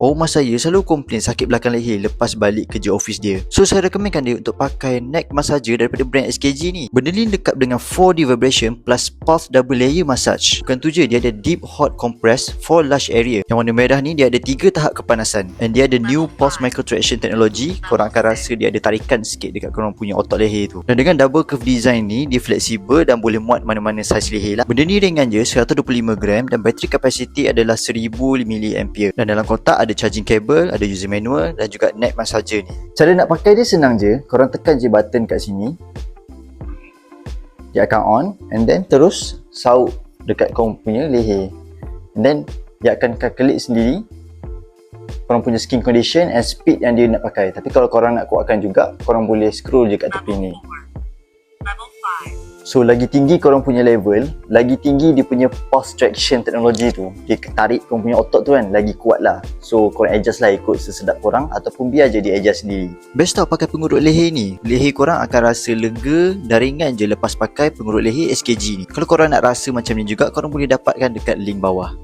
Oma saya selalu komplain sakit belakang leher lepas balik kerja office dia. So saya rekomenkan dia untuk pakai neck massager daripada brand SKG ni. Benda ni dekat dengan 4D vibration plus pulse double layer massage. Bukan tu je, dia ada deep hot compress for large area. Yang warna merah ni dia ada 3 tahap kepanasan. And dia ada new pulse microtraction technology. Korang akan rasa dia ada tarikan sikit dekat korang punya otot leher tu. Dan dengan double curve design ni, dia fleksibel dan boleh muat mana-mana saiz leher lah. Benda ni ringan je, 125 gram dan bateri capacity adalah 1000 mAh. Dan dalam kotak ada charging cable, ada user manual dan juga neck massager ni. Cara nak pakai dia senang je. Korang tekan je button kat sini. Dia akan on and then terus saut dekat korang punya leher. And then dia akan klik sendiri korang punya skin condition and speed yang dia nak pakai. Tapi kalau korang nak kuatkan juga, korang boleh scroll je kat tepi ni. So lagi tinggi korang punya level, lagi tinggi dia punya pulse traction teknologi tu. Dia tarik korang punya otot tu kan, lagi kuat lah. So korang adjust lah ikut sesedap korang ataupun biar je dia adjust sendiri. Best tau pakai pengurut leher ni. Leher korang akan rasa lega dan ringan je lepas pakai pengurut leher SKG ni. Kalau korang nak rasa macam ni juga, korang boleh dapatkan dekat link bawah.